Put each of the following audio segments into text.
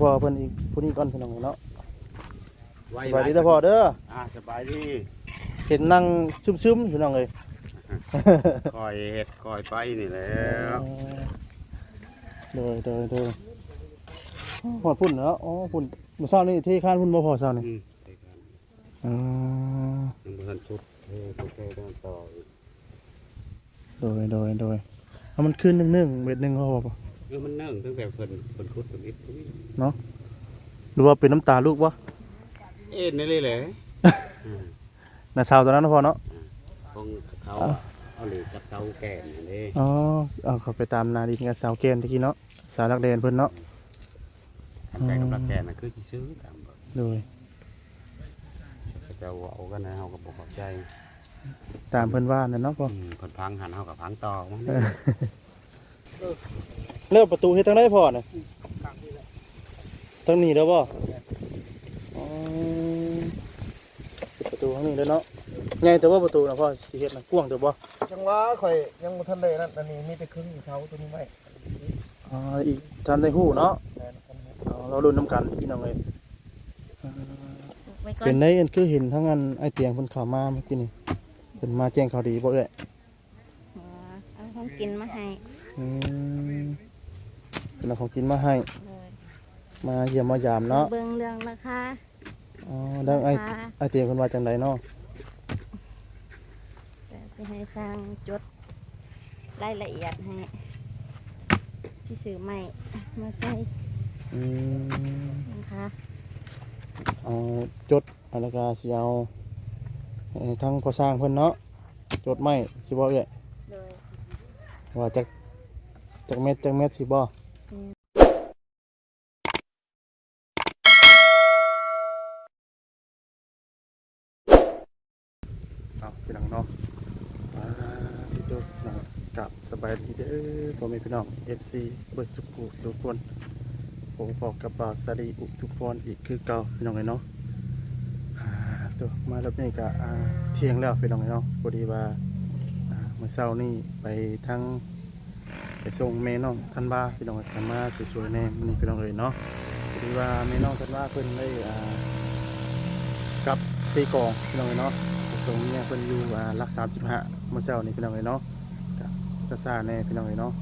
พ่อเพิ่นอีกผู้นี้ก่อนพี่น้องเนาะไว้สบายดีเด้อพ่อเด้ออ่าสบายดีเห็นนั่งซึมๆพี่น้องเอ้ยคอยเฮ็ดคอยไปนี่แหล้วเด้อเด้อเด้อหอดพุ่นเนาะอ๋อพุ่นมื้อเช้านี่ที่ข้านพุ่นบ่พอเช้านี่อืมไปกันอือยังบ่ทันสุดเออไปๆกันต่ออีกโดยโดยโดยเอามันขึ้นนึ่งๆเม็ดหนึงเขาบอก เออมันนั่งตั้งแต่เพิ่นเพิ่นขุดเพิ่นอิดเพิ่นอิดหรือว่าเป็นน้ำตาลูกวะเอ็นนี่เลยแหละอืมน่ะสาวตัวนั้นนะพ่อเนาะ ของเขาอะ เอาเหล็กกับเสาแก่นนั่นเด้อ๋อเอาเขาไปตามนาดินกับสาวเกณฑ์ตะกี้เนาะสาวนักเรียนเพิ่นเนาะทำใจกับรักแก่น่ะคือสิซื้อตามเบิดโดยเขาจะเว้ากันนะเฮาก็บ่เข้าใจตามเพิ่นว่านั่นเนาะพ่ออืมเพิ่นพังหันเฮาก็พังต่อมั้งเลิกประตูเฮ็ดทางได้พ่อน่ะทางนี้แล้วบ่อ๋อปิดประตูทางนี้แล้วเนาะใหญ่แต่ว่าประตูนะพ่อสิเฮ็ดน่ะกว้างแต่บ่จังหวะข่อยยังบ่ทันได้นั่นอันนี้มีแต่ครึ่งเท้าตัวนี้ไว้อ๋ออีกทันได้ฮู้เนาะแทนกันหมดเอาเราลุ้นน้ำกันพี่น้องเอ้ยไว้ก่อเป็นนได้อันคือเห็นทั้งอันไอเตียงเพิ่นเข้ามาเมื่อกี้นี่เพิ่นมาแจ้งข่าวดีบ่เอ้ยอ๋อเอาของกินมาให้อืม เป็นเอาของกินมาให้ เลยมาเยี่ยมมายามเนาะเบิ่งเรื่องราคา อ๋อดังไอราคาไอเตียงเพิ่นว่าจังไดเนาะแต่สิให้สร้างจดรายละเอียดให้ที่ซื้อใหม่มาใส่อืมนะคะเอาจดอันแล้วก็สิเอาเอ่อทั้งก่อสร้างเพิ่นเนาะจดไม้สิบ่เอ้ยโดยว่าจักจักเม็ดจักเม็ดสิบ่ อืม เอา พี่น้องเนาะอ่าพี่ตัวพี่น้องกับสบายดีเด้อพ่อแม่พี่น้อง FC เบิดสุขุสุขคนผมพบกับบ่าวสารีอุทุกพรอีกคือเก่าพี่น้องไงเนาะตัวมารอบนี้ก็เที่ยงแล้วพี่น้องไงเนาะพอดีว่าอ่าเมื่อเช้านี่ไปทั้งไปส่งแม่น้องท่านบ้าพี่น้องท่านมาสวยๆแน่นี้พี่น้องเลยเนาะพอดีว่าแม่น้องท่านบ้าเพิ่นได้กลับซีกองพี่น้องเลยเนาะ ไปส่งเนี่ยเพิ่นอยู่อ่าหลัก35เมื่อเช้านี่พี่น้องเลยเนาะก็ซ่าๆแน่พี่น้องเลยเนาะ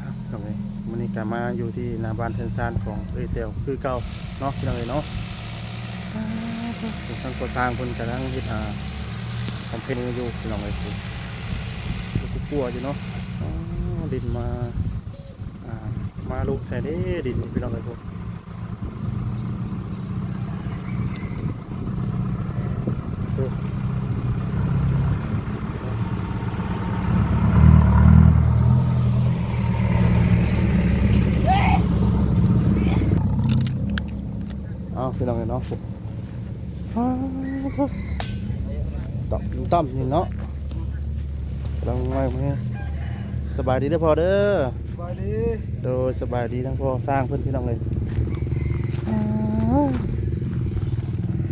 ครับพี่น้องเลยวันนี้ก็มาอยู่ที่หนาบานเทนซานของเอยเตียวคือเก่าเนาะพี่น้องเอ๋ยเนาะส่วนทางก่อสร้างเพิ่นกำลังเฮ็ดหาคอมเพลนอยู่พี่น้องเอ๋ยคือคือปัวอยู่เนาะดินมาอ่ามาลูกใส่เด้ดินพี่น้องเอ๋ยพวกดูเอาพี่น้องเอ๋ยเนาะอ้าวโถ่ต่ำต่ำนี่เนาะกำลังไงมาเนี่ยสบายดีเด้อพ่อเด้อสบายดีโดยสบายดีทั้งพ่อสร้างเพื่อนพี่น้องเลย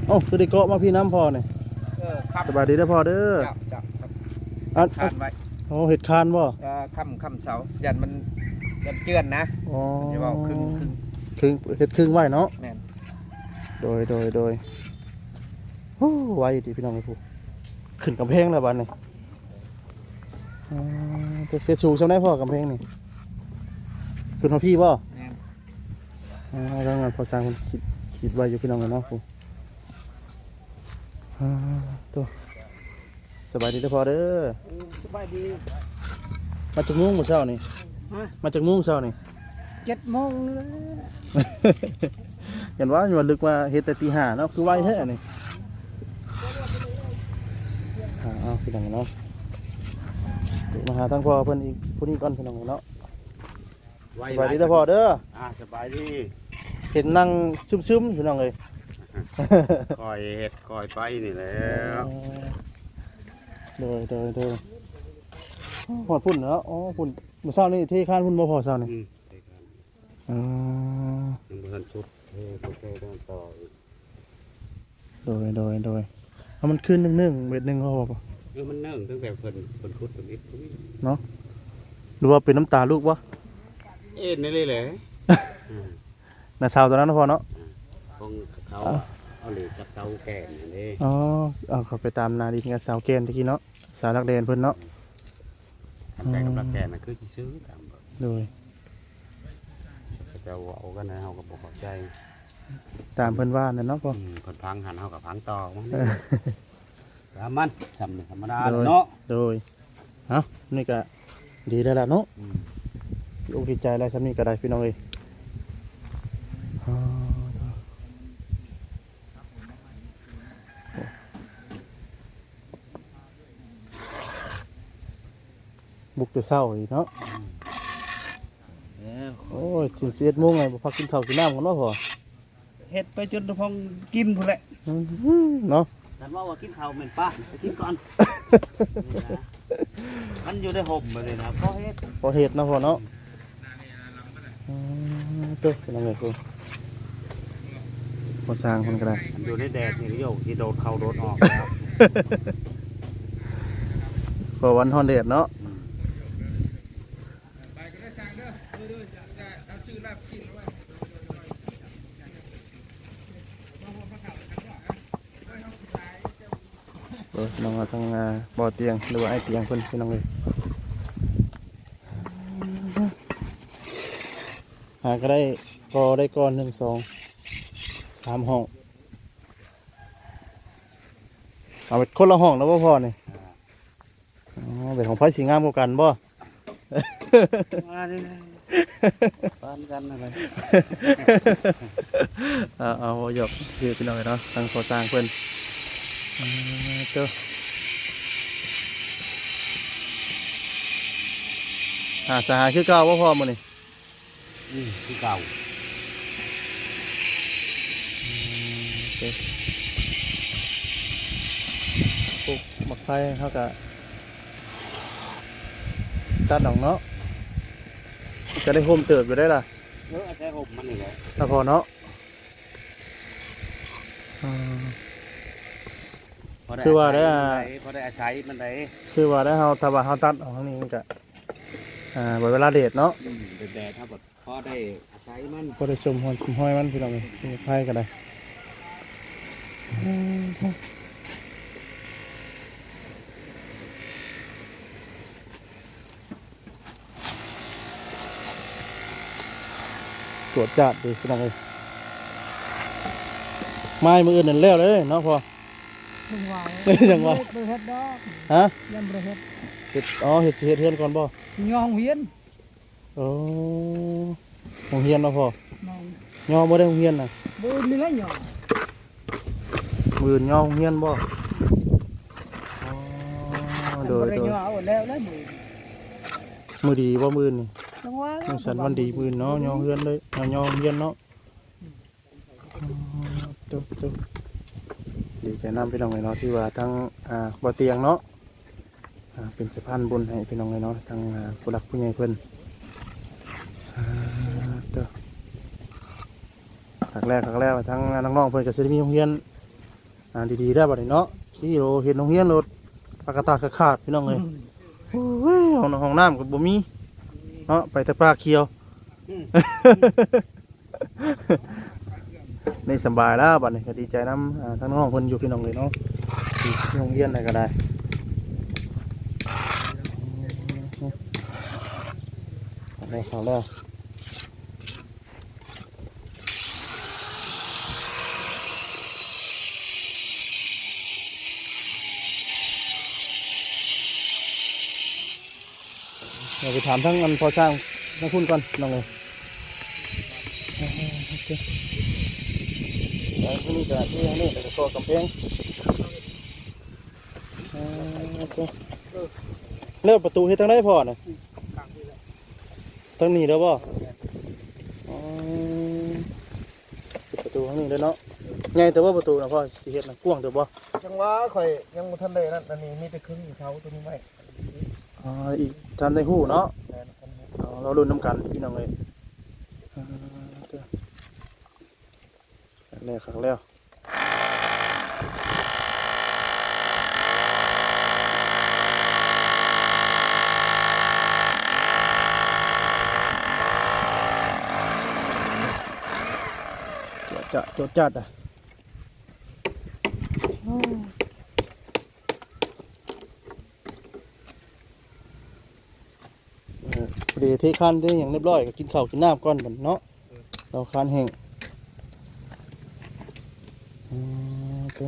เอ้าคือได้เกาะมาพี่น้ำพ่อเนี่ยเออค่ำสบายดีเด้อพ่อเด้อจับจับครับอันคานไว้โอ้เห็ดคานบ่เออค่ำค่ำเสายันมันยันเจือนนะอ๋ออย่าเว่าครึ่งครึ่งครึ่งเห็ดครึ่งไว้เนาะแม่น โดยโดยโดยโอ้ไวดีพี่น้องเลยผู้ขึ้นกำแพงแล้วบ้านนี่อ๋อจะเฮ็ดสูงใช่ไหมพ่อกำแพงนี่ขึ้นของพี่บ่แม่นอ๋อแล้วงานพอสร้างคนคิดคิดไว้อยู่พี่น้องกันเนาะครูอ่าตัวสบายดีเด้อพอเด้อเออสบายดี มาจากมุ้งหมดเช้านี่ฮะมาจากมุ้งเช้านี่เจ็ดโมงเลย เห็นว่าอยู่ว่าลึกมาเฮ็ดแต่ตีห้าเนาะคือไวแท้นี่อ่าเอาพี่น้องกันเนาะเดี๋ยวมาหาทางพ่อเพิ่นอีกผู้นี้ก่อนพี่น้องกันเนาะไว้สบายดีเด้อพ่อเด้ออ่าสบายดีเห็นนั่งซึมๆพี่น้องเอ้ยคอยเฮ็ดคอยไปนี่แหล้วเดยเดยเดยหอดพุ่นเนาะอ๋อพุ่นเมื่อเช้านี่ที่ข้านพุ่นบ่พอเช้านี่อืมไปกันอ๋อยังบ่ทันสุด เออไปๆกันต่ออีกโดยโดยโดยเอามันขึ้นหนึ่งหนึ่งเม็ดหนึ่งเขาบอกเออมันนั่งตั้งแต่เพิ่นเพิ่นขุดเพิ่นอิดเพิ่นอิดหรือว่าเป็นน้ำตาลูกวะเอ็นนี่เลยแหละอืมน่ะสาวตัวนั้นนะพ่อเนาะคงเขาเอาเหล็กกับเสาแก่นนี่อ๋อเอาเขาไปตามนาดินกับสาวเกณฑ์ตะกี้เนาะสาวรักเดนเพิ่นเนาะทำใจกับรักแก่น่ะคือสิซื้อตามแบบโดย เขาจะเว้ากันนะเฮาก็บ่เข้าใจ ตามเพิ่นว่านั่นเนาะพ่อ อืมคนพังหันเฮากับพังต่อมันตามมันทำนี่ธรรมดาโดย เนาะโดยเอ้านี่ก็ดีแล้วล่ะเนาะ อืมลูกดีใจอะไรซ้ำนี่ก็ได้พี่น้องเอ้ยอ๋อบุกแต่เศร้าอีกเนาะ แล้วโอ้ยสิบเอ็ดโมงไงบ่พักกินข้าวกินน้ำกันเนาะพ่อ เฮ็ดไปจนพองกินพุ่นแหละอืมเนาะแต่ว่าว่ากินข้าวแม่นป้าไปกินก่อนนี่นะมันอยู่ในห่มไปเลยนะเพราะเฮ็ดพอเห็ดเนาะพ่อเนาะอืมเตัวเป็นยังไงกูพอสร้างคนก็ได้มันอยู่ในแดดนี่โยกสิโดดเข้าโดดออกแล้วพอวันฮอนเดดเนาะ อืม เออน้องเอาทั้งอ่าบ่อเตียงหรือว่าไอ้เตียงเพิ่นพี่น้องเลยหาก็ได้กอได้ก้อนหนึ่งสองสามห้องเอาไปคนละห้องแล้วบ่พอนี่อ๋อเป็นของไผ่สีงามกว่ากันบ่ มาดินะปานกันอะไรเอาเอาหยอกเพื่อพี่น้องเนาะทางก่อสร้างเพิ่นอ่าเจ้า หาสหายคือเก่าบ่พอมื้อนี่อืมที่เก่าเจ้าปลูกหมักไฟเฮาก็ตัดดอกเนาะจะได้โฮมเติบอยู่ได้ล่ะเออใช้ห่มมันนี่แหละถ้าพอเนาะอ่าพอคือว่าได้อาอ่าศัยพอได้อาศัยมันได้คือว่าได้เฮาถ้าว่าเฮาตัดออกทางนี้มันก็ อ่าเบิดเวลาเดทเนาะอืมเป็นแดดถ้าแบบพอได้อาศัยมันก็ได้ชมหอยชมห้อยมันพี่น้องเลยมีไพ่กันได้ตรวจจัดดีพี่น้องเลยไม้มืออื่นนั่นแล้วเลยเนาะพอจังหวะจังหวะบริเฮ็ดดอกฮะยังบริเฮ็ด เห็ดอ๋อเห็ดสิเห็ดเฮือนก่อนบ่ยองเฮียนโอ้โรงเรียนเนาะพอมองย่อบ่ได้โรงเรียนน่ะบ่มีไรหยองมือนย่อโรงเรียนบ่อ๋อโดบ่ยได้โดยหยองเอาแล้วแล้วมือมือดีบ่มือนี่จังหวะจังสันวันดีมือเนาะย่อเฮือนเลยย่อย่อโรงเรียนเนาะอ๋อตุ๊บตุ๊บดีใจนำพี่น้องเลยเนาะที่ว่าทั้งอ่าบ่เตียงเนาะอ่า เป็นสะพานบุญให้พี่น้องเลยเนาะทั้งผู้หลักผู้ใหญ่เพิ่อ่าตุ๊บครั้งแรกครั้งแรกว่าทั้งน้องๆเพิ่อนก็สิได้มีโรงเรียนอ่าดีๆได้บัดนี้เนาะที่โรเห็นโรงเรียนรถปากกาตาดขาดพี่น้องเลยโอ้ยห้องน้ำห้องน้ำกับบ่มีเนาะไปแต่ปลาเคียวนี่สบายแล้วบัดนี้ก็ดีใจน้ำทั้งน้องเพิ่นอยู่พี่น้องเลยเนาะที่โรงเรียนอะไรก็ได้ เอาแล้าแล้วเดี๋ยวไปถามทั้งอันพอช่างทั้งคุณก่อนน้องเลยอ่าโอเคแล้วนี่ก็ที่นี่ก็จะโซ่กำแพงอ่าโอเคเลือกประตูให้ทางได้พอนะ ทางนี้แล้วบ่ปิดประตูทางนี้เลยเนาะใหญ่แต่ว่าประตูนะพ่อสิเฮ็ดนะกว้างแต่บ่จังหวะข่อยยังบ่ทันได้นั่นอันนี้มีแต่ครึ่งเท้าตัวนี้ไว้อ๋ออีกทันได้ฮู้เนาะเราลุ้นน้ำกันพี่น้องเลยอ่าเด้อครั้งแรกครั้งแล้ว จะจดจัดอะเออพอดีเทคันได้อย่างเรียบร้อยก็กินข้าวกินน้ำก่อนบัดเนาะเราคานแห้งอืมโอเค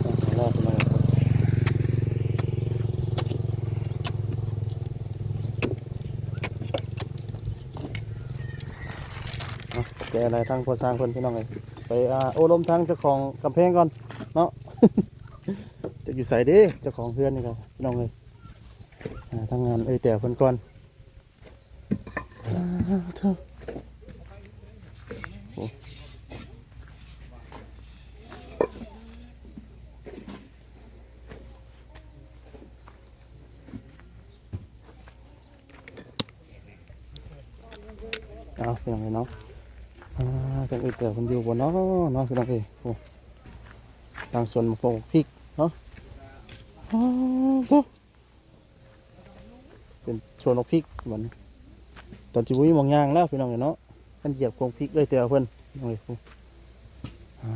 เอารอบมาเอา แกอะไรทางพอสร้างคนพี่น้องเลยไปอ่าโอลมทางเจ้าของกำแพงก่อนเนาะ จะอยู่ใส่ดิเจ้าของเพื่อนนี่ครับพี่น้องเลยอ่าทางงานเอ้ยแต่เพิ่นก่อนอ่าเถอะโอ้เอาพี่น้องเลยเนาะอ่าทางเอ้ยแต่เพิ่นอยู่บนเนาะเนาะพี่น้องเอ้ยโอ้ทาง สวนมะพร้าวพริกอ๋อโถ่เป็นชวนนกพริกเหมือนตอนจิบุ้ยมองยางแล้วพี่น้องเนาะมันเหยียบโครงพริกเลยเตียวเพิ่นน้องเอ้ยอ่า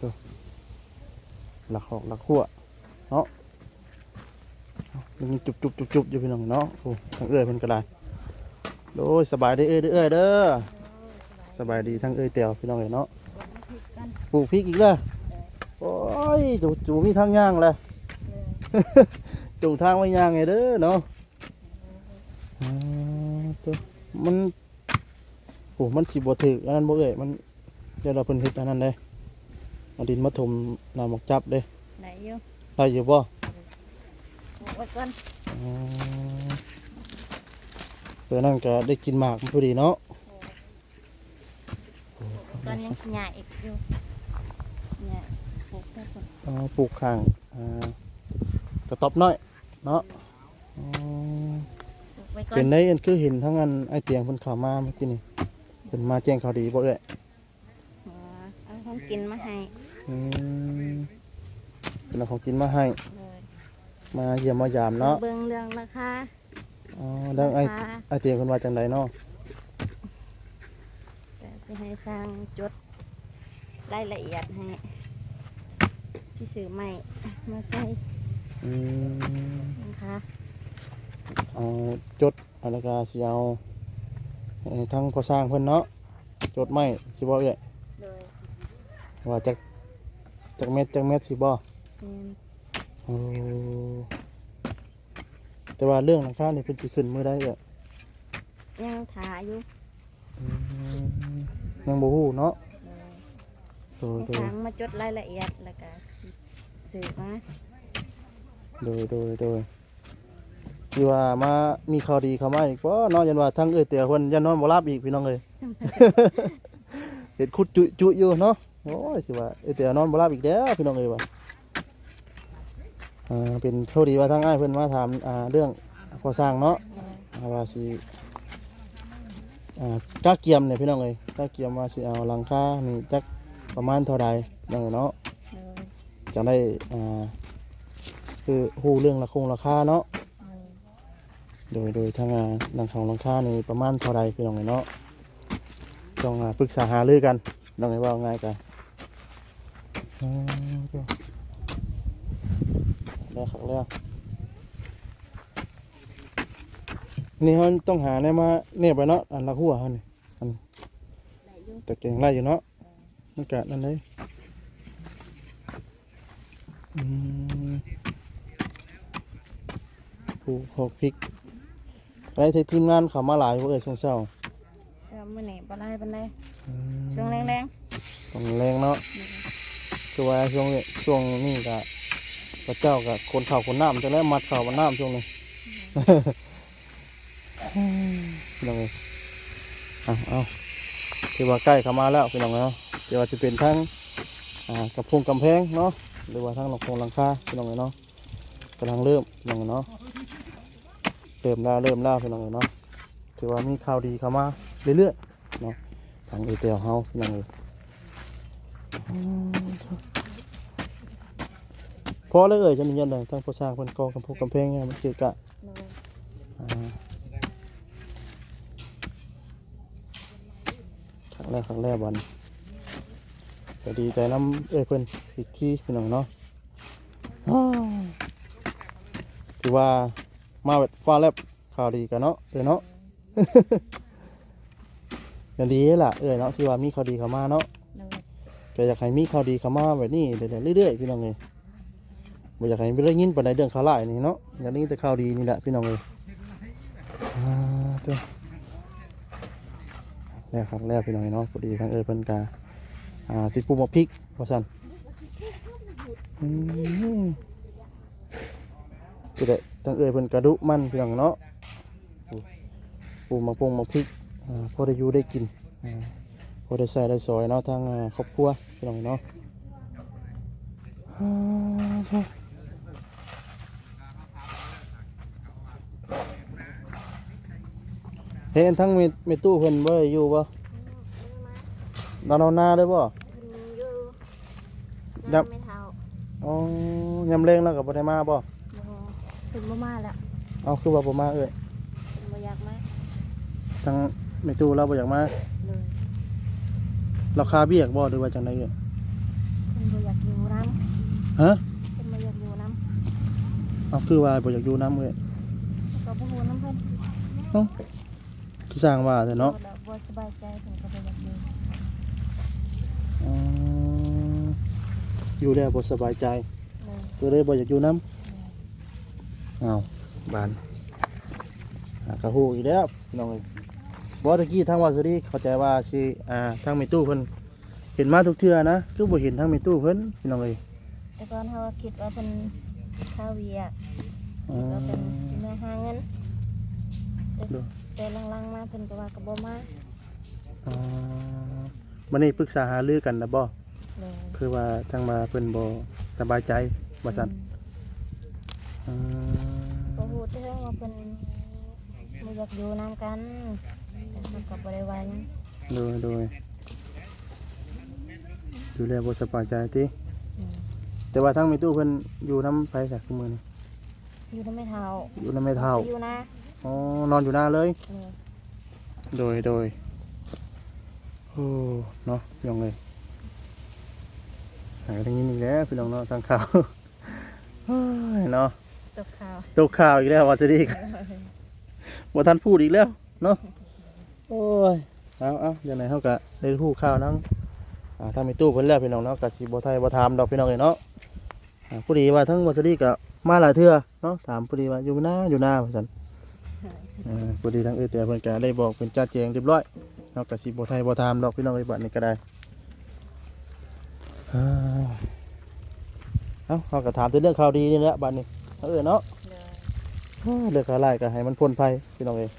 ตัวหลักหอกหลักขั่วเนาะยังจุบจุบจุบจุบอยู่พี่น้องเนาะโอ้ทางเอ้ยเพิ่นก็ได้โดยสบายดีเอ้ยเด้อเอ้ยเด้อสบายดีทั้งเอ้ยเตียวพี่น้องเอ้ยเนาะปลูกพริกอีกแล้วโอ้ ยจูจูมีทางย่างเลยจูงทางไว้ย่างไงเด้อเนาะอ่าตัวมันโอ้มันสิบ่ถึกอันนั้นบ่เอ้ยมันเดี๋ยวเราเพิ่นเฮ็ดอันนั้นเด้เอาดินมาถมน้ำหมอกจับเด้ไหนอยู่ได้อยู่บ่ปลูกไว้ก่อนอ๋อเพื่อนั่นก็ได้กินหมากพอดีเนาะตอนยังสิหญ้าอีกอยู่เนี่ย ปลูกแค่คนเอาปลูกข้างอ่ากระต๊อบน้อยเนาะอ๋อปลูกไว้ก่อเป็นนได้อันคือเห็นทั้งอันไอเตียงเพิ่นเข้ามาเมื่อกี้นี่เพิ่นมาแจ้งข่าวดีบ่เอ้ยอ๋อเอาของกินมาให้อืมเป็นเอาของกินมาให้เลยมาเยี่ยมมายามเนาะเบิ่งเรื่องราคาอ๋อดังไอราคาไอเตียงเพิ่นว่าจังไดเนาะแต่สิให้สร้างจดรายละเอียดให้ ที่ซื้อใหม่มาใส่อืมนะคะเอาจดเอาแล้วก็สิเอาให้ทั้งพอสร้างเพิ่นเนาะจดไม้สิบ่เอ้ยเลยว่าจักจักเม็ดจักเม็ดสิบ่เป็นโอ้แต่ว่าเรื่องหลังคานี่เพิ่นสิขึ้นมื้อใดเอ้ยยังถาอยู่อืมยังบ่ฮู้เนาะเลยโดยให้โดยสร้างมาจดรายละเอียดแล้วก็ สืบมาโดยโดยโดยที่ว่ามามีข่าวดีเข้ามาอีกว่าเนาะยันว่าทั้งเอ้ยเตียเพิ่นยันนอนบ่หลับอีกพี่น้องเอ้ยเห็ดคุดจุยจุยอยู่เนาะโอ้ยสิว่าเอ้ยเตียนอนบ่หลับอีกแล้วพี่น้องเอ้ยว่าอ่าเป็นข่าวดีว่าทางอ้ายเพิ่นมาถามอ่าเรื่องก่อสร้างเนาะว่าสิอ่ากล้าเกียมเนี่ยพี่น้องเอ้ยก้าเกียมว่าสิเอาหลังคานี่จักประมาณเท่าใดพี่นเอ้ยเนาะ จะได้อ่าคือฮู้เรื่องราคงราคาเนาะเลยโดยโดยทางอ่าหลังของหลังคานี่ประมาณเท่าใดพี่น้องเอ้ยเนาะต้องอ่าปรึกษาหารือกันน้องเอ้ยว่าง่ายกันอืมแล้วครับแล้วนี่เขาต้องหาแน่มาเนี่ยไปเนาะอันละหัวเขานี่ได้อยู่ตะเกียงไล่อยู่เนาะมันกะนั่นเลย อืมผูกหกพริกอะไรที่ทีมงานเขามาหลายพวกเอ้ยช่วงเช้าเออมื้อนี้บ่ได้ปานใดอืมช่วงแรงต้องแรงเนาะคือว่าช่วงนี้ช่วงนี้กะพระเจ้ากับคนเข่าคนน้ำจังแล้วมัดเข่ามันน้ำช่วงนี้พี่น้องเอ้ยเอาเอาคือว่าใกล้เข้ามาแล้วพี่น้องเนาะเดี๋ยวว่าจะเป็นทั้งอ่ากระพงกำแพงเนาะ หรือว่าทั้งหลังคงหลังคาพี่น้องเอ้ยเนาะกำลังเริ่มพี่น้องเอ้ยเนาะเริ่มแล้วเริ่มแล้วพี่น้องเอ้ยเนาะถือว่ามีข่าวดีเข้ามาเรื่อยๆเนาะทางเอเตียวเฮาพี่น้องเอยอืมพอแล้วเอ่ยจะมีเงินเลยทั้งผู้สร้างเพิ่นกองกำพงกกำแพงเนี่ยมันเกะกะครั้งแรกครั้งแรกวัน ก็ดีใจน้ำเอ้ยเพิ่อนอีกที่พี่น้องเนาะอ้าวถือว่ามาแบบฟ้าแลบข่าวดีกันเนาะเอ้ยเนาะอย่างดีล่ะเอ้ยเนาะที่ว่ามีข่าวดีเข้ามาเนาะก็อยากให้มีข่าวดีเข้ามาแบบนี้เรื่อยๆพี่น้องเลยบ่อยากให้ไม่ได้ยินปานใดเรื่องข่าวร้ายนี่เนาะอยากได้ยินแต่ข่าวดีนี่แหละพี่น้องเลยอ่าเจ้าแรกครับแรกพี่น้องเนาะพอดีทั้งเอ้ยเพิ่นกา อ่าสิปลูกมะพริกว่าซั่นอืมก็ได้ทั้งเอ้ยเพิ่นกระดุมันพี่น้องเนาะปลูกมะพงมะพริกอ่าพอได้อยู่ได้กินอ่าพอได้ใส่ได้สอยเนาะทางอ่าครอบครัวพี่น้องเนาะอ่าเห็นทั้งเมเมตู้เพิ่นบ่ได้อยู่บ่ นอนเอาหน้าได้บ่อยู่ยับไม่เท่าอ๋อยำเล้งแล้วก็บ่ได้มาบ่บ่เป็นบ่มาแล้วเอาคือว่าบ่มาเอ้ยเป็นบ่อยากมาทั้งเมตู้เราบ่อยากมาเลยเราคาเบี้ยกบ่หรือว่าจังไดเอ้ยเป็นบ่อยากอยู่น้ฮะำเป็นบ่อยากอยู่น้เอาคือว่าบ่อยากอยู่น้ำเอ้ยำก็บ่ฮู้น้ำเพิ่นคือสร้างว่าแต่เนาะบ่บ่สบายใจเพิ่นก็บ่ อยากอยู่อ๋ออยู่แล้วบ่สบายใจเลยก็เลยบ่อยากอยู่น้ำอ้าวบานหากระหูอีกแล้วพี่น้องเอ้ยบ่ตะกี้ทางวาสดีเข้าใจว่าสิอ่าทางมีตู้เพิ่นเห็นมาทุกเทื่อนะคือบ่เห็นทางมีตู้เพิ่นพี่น้องเอ้ยแต่ก่อนเฮาคิดว่าเพิ่นข้าวเวียกอ๋อก็เป็นสิมาหาเงินแต่เด้อแต่หลังๆมาเพิ่นก็ว่าก็บ่มาอ๋อ มื้อนี้ปรึกษาหารือกันนะบ่เลยคือว่าทางมาเพิ่นบ่สบายใจว่าซั่นอืมก็ฮู้แต่เรื่องว่าเพิ่นบ่อยากอยู่นํกันแต่เฮาก็บ่ได้ว่าหยังโดยโดยดูแลบ่สบายใจติอืมแต่ว่าทางมีตู้เพิ่นอยู่นำไผสักคือมื้อนี้อยู่นำไม่เท่าอยู่นำแม่เฒ่าอยู่นะอ๋อนอนอยู่หน้าเลย เลยโดยโดย โอ้เนาะพี่น้องเลยหายทางนี้นี่แหล้วพี่น้องเนาะทางข่าวเฮ้ยเนาะตกข่าวตกข่าวอีกแล้ววาสดีกว่าท่านพูดอีกแล้วเนาะโอ้ยเอาเอาอย่างไรเขากะได้พูดข่าวนั่งอ่าทางมีตู้เพิ่นแล้วพี่น้องเนาะกะสิบ่ไทยบ่ถามดอกพี่น้องเลยเนาะอ่าผู้ดีว่าทั้งวาสดีกะมาหลายเทื่อเนาะถามผู้ดีว่าอยู่หน้าอยู่หน้าว่าซั่นอ่าผู้ดีทั้งเอื้อแต่เพิ่นก็ได้บอกเป็นจัดแจงเรียบร้อย เนากะสิบ่ไทยบ่ทามดอกพี่น้องไอ้บัดนี้ก็ได้อ่าเอ้าเขาก็ถามแต่เรื่องข่าวดีนี่แหละบัดนี้เออเนาะเลยอ้าเลืองข่าวร้ายก็ให้มันพ้นภัยพี่น้องเอ้ย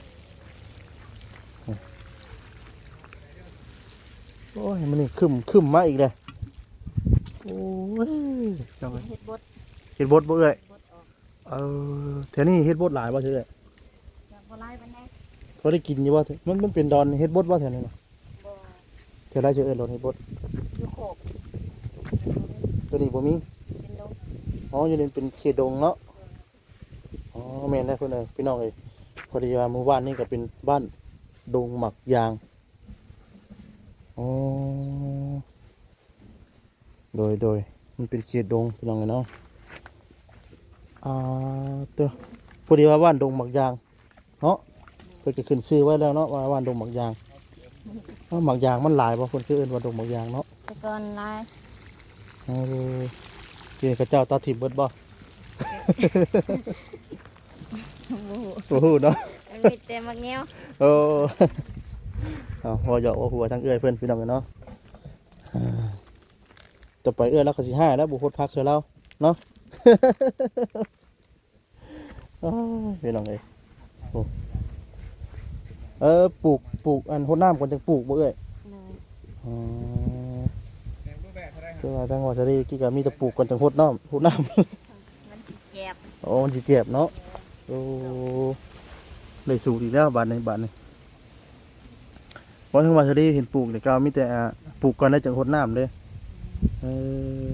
โอ้ยมันนี่คึมคึมมาอีกเลยโอ้ยพี่น้องเอ้ยเฮ็ดบดเฮ็ดบดบ่เอ้ยเออแถวนี้เฮ็ดบดหลายบ่เฉยเอ้ยอยากบ่หลายปาน ใดพอได้กินอยู่บ่เถอะมันมันเป็นดอนเฮ็ดบดบ่แถวนี้น่ะบ่แถวไรเฉยเอ้ยดอนเฮ็ดบดอยู่โคกตัวนี้บ่มีเป็นดงอ๋ออยู่นี่เป็นเขตดงเนาะอ๋อแม่นได้เพื่อนเลยพี่น้องเอ้ยพอดีว่าหมู่บ้านนี่ก็เป็นบ้านดงหมักยางอ๋อโดยโดยมันเป็นเขตดงพี่น้องเลยเนาะอ่าเตัวพอดีว่าบ้านดงหมักยางเนาะเพิ่นก็ขึ้นชื่อไว้แล้วเนาะว่าบ้านดงหมักยางอ้าวหมักยางมันหลายบ่คนคือเอิ้นว่าดงหมักยางเนาะแต่ก่อนหลายเออเกี่ยวกับเจ้าตาทิพย์เบิดบ่บ่ฮู้โอ้โหเนาะมันมีแต่มักแงวโอ้เอาหัวเหยาะหัวหัวทั้งเอื้อยเพื่อนพี่น้องกันเนาะอ่าจะไปเอื้อยแล้วก็สิห้าแล้วบุคคลพักเสียแล้วเนาะ อ้ายพี่น้องเอ้ยโอ้ เออปลูกปลูกอันหดน้ำก่อนจังปลูกบ่เอ้ยเลยอ๋อคือว่าทั้งว่าจะได้กี่ก็มีแต่ปลูกก่อนจังหดน้ำหดน้ำมันสิแจ็บโอ้มันสิเจ็บเนาะโอ้เลยสูตรอีกแล้วบาทในบาทนี่เพราะทั้งวาซาดีเห็นปลูกเนี่ยก็มีแต่อ่าปลูกก่อนได้จังหดน้ำเลยเออ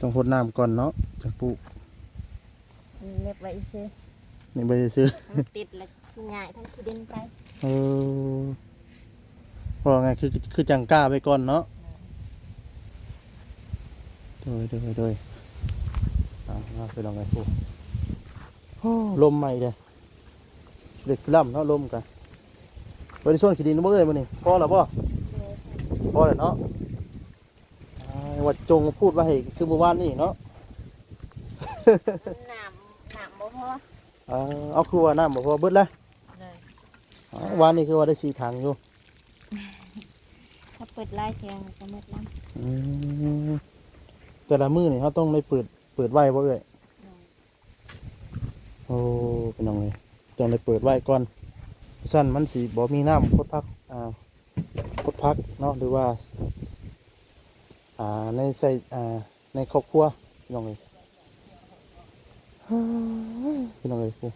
ต้องพดน้ำก่อนเนาะจังปลูกนี่เน็บไว้ซื้อ นี่บ่ได้ซื้อมันติดแล้วสิง่ายทั้งขี้ดินไปเออพอไงคือคือจังกล้าไปก่อนเนาะโดยโดยโดยอ่ามาไปลองไงพูโอ้ลมใหม่เลยเด็กล่ำเนาะลมกันบริสุทธิ์ขีดินบ่เอ้ยมื้อนี้พอแล้วบ่พอแล้วเนาะอ่าว่าจงพูดว่าให้คือเมื่อวานนี่เนาะน้ำน้ำบ่พอ อ่าเอาคือว่าน้ำบ่พอเบิดแล้วเลยอ๋อวานนี้คือว่าได้สี่ถังอยู่ถ้าเปิดไล่แทงจะหมดน้อืมแต่ละมือนี่เขาต้องได้เปิดเปิดไว้บ่เอ่ยโอ้เป็นยังไงต้องได้เปิดไว้ก่อนสั้นมันสีบ่มีน้ำพดพักอ่าพดพักเนาะหรือว่าอ่าในใส่อ่าในครอบครัวเป็นยังไง เป็นยังไงปู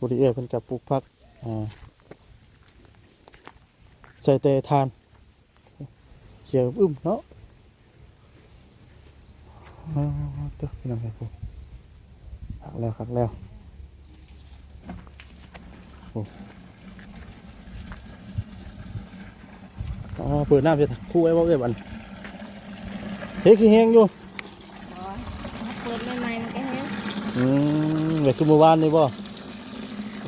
บริเอเพิ่นกับปลูกพักอ่าใส่แต่ทานเขียวอึ้มเนาะอ๋อตัวพี่น้องครับผมหักแล้วหักแล้วโอ้อ๋อเปิดน้ำจะคู่ไว้บ่เอ้ยบัน เฮ้ยคือแห้งอยู่ำบ่ถ้าเปิดใหม่ๆมันก็แห้งอืมเดี๋ยวคือเมื่อวานนี่บ่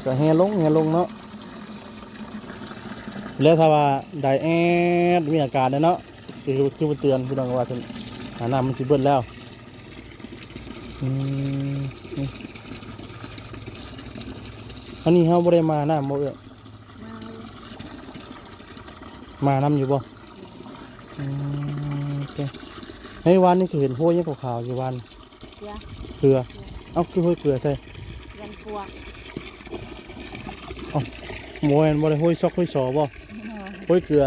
ก็แห้งลงแห้งลงเนาะแล้วถ้าว่าได้แอดมีอาการเนี่ยเนาะคือคือมันเตือนพี่น้องว่าเพิ่นหาน้ำมันสิเบิดแล้วอืมนี่อันนี้เฮาบ่ได้มาน้ำบ่เอ้ยมาเลยมาน้ำอยู่บ่อืมโอเค เฮ้ยวันนี้คือเห็นโห้ยยังขาวๆอยู่วันเกลือ เกลือ เอ้าคือโห้ยเกลือใส่ยันปวกหมวยบ่ได้โห้ยซอกโห้ยสอบ่โห้ยเกลือ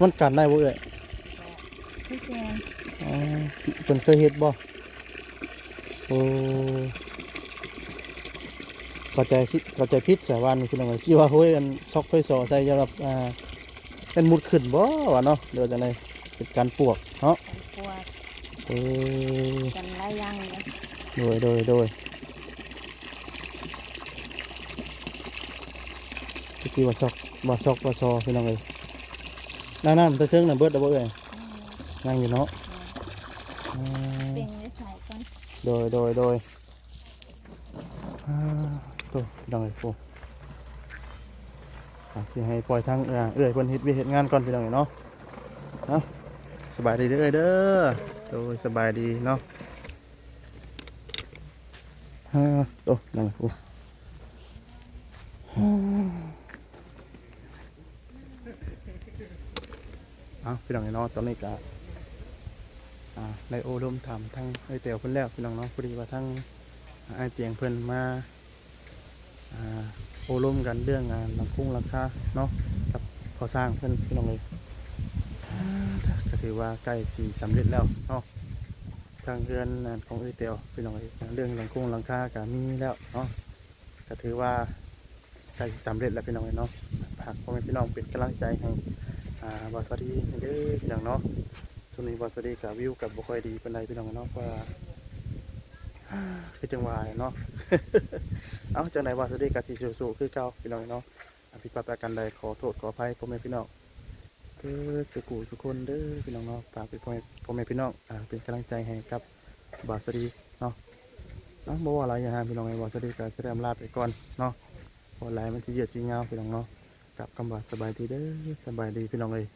มันกันได้บ่เอ้ยพี่แจงอ๋อเพิ่นเคยเฮ็ดบ่โอ้เข้าใจคิดเข้าใจผิดแต่ว่านี่คือจังไดที่ว่าโห้ยอันซอกโห้ยสอใส่สำหรับอ่าเป็นมุดขึ้นบ่ว่าเนาะเดี๋ยวจังไดเป็นการปวกเนาะ ยันปวก เออกันไล่ยังเลยโดยโดยโดยตะกี้ว่าซอกว่าซอกว่าซอพี่น้องเลยนั่นนั่นตะเชิงน่ะเบิดแล้วบ่เอ่ยนั่งอยู่เนาะอ่าเป็นไว้ใส่ก่อนโดยโดยโดยอ่าตัวพี่น้องเลยโอ้อะที่ให้ปล่อยทางเอื้อเอื้อยเพิ่นเฮ็ดเวียกเฮ็ดงานก่อนพี่น้องเลยเนาะเนาะสบายดีเด้อเอ้ยเด้อ โดย โดยสบายดีเนาะฮ่าโอ้นั่นโอ้เอาพี่น้องไอ้น้องตอนนี้ก็อ่าในโอลมถามทั้งไอเตียวเพิ่อนแล้วพี่น้องเนาะพอดีว่าทั้งไอเตียงเพิ่อนมาอ่าโอลมกันเรื่องงานหลังคุ้งหลังคาเนาะกับพอสร้างเพิ่อนพี่น้องเลย ถือว่าใกล้สีสำเร็จแล้วเนาะทางเรือนนันของเอเตียวพี่น้องเอ้ยเรื่องหลังคงหลังคาก็มีแล้วเนาะก็ถือว่าใกล้สิสำเร็จแล้วพี่น้องเนาะฝากพ่อแม่พี่น้องเป็นกำลังใจให้อ่าบอสวัสดีเด้อพี่น้องเนาะช่วงนี้บอสวัสดีกับวิวกับบุคอยดีเป็นไรพี่น้องเนาะว่าคือจังหวะเนาะ เอาจังไหนบอสวัสดีกับสีสู้ๆคือเก่าพี่น้องเนาะอภิปรายกันใดขอโทษขออภัยพ่อแม่พี่น้อง เด้อสุกูทุกคนเด้อพี่น้องเนาะฝากพี่พ่อแม่พ่อแม่พี่น้องอ่าเป็นกำลังใจให้กับบาสดีเนาะเนาะบ่ว่าอะไรอย่างฮะพี่น้องไอ้บาสดีก็แสดงลาไปก่อนเนาะบ่หลายมันจะเยอะจริงเงาพี่น้องเนาะกลับคำว่าสบายดีเด้อสบายดีพี่น้องเอ้ย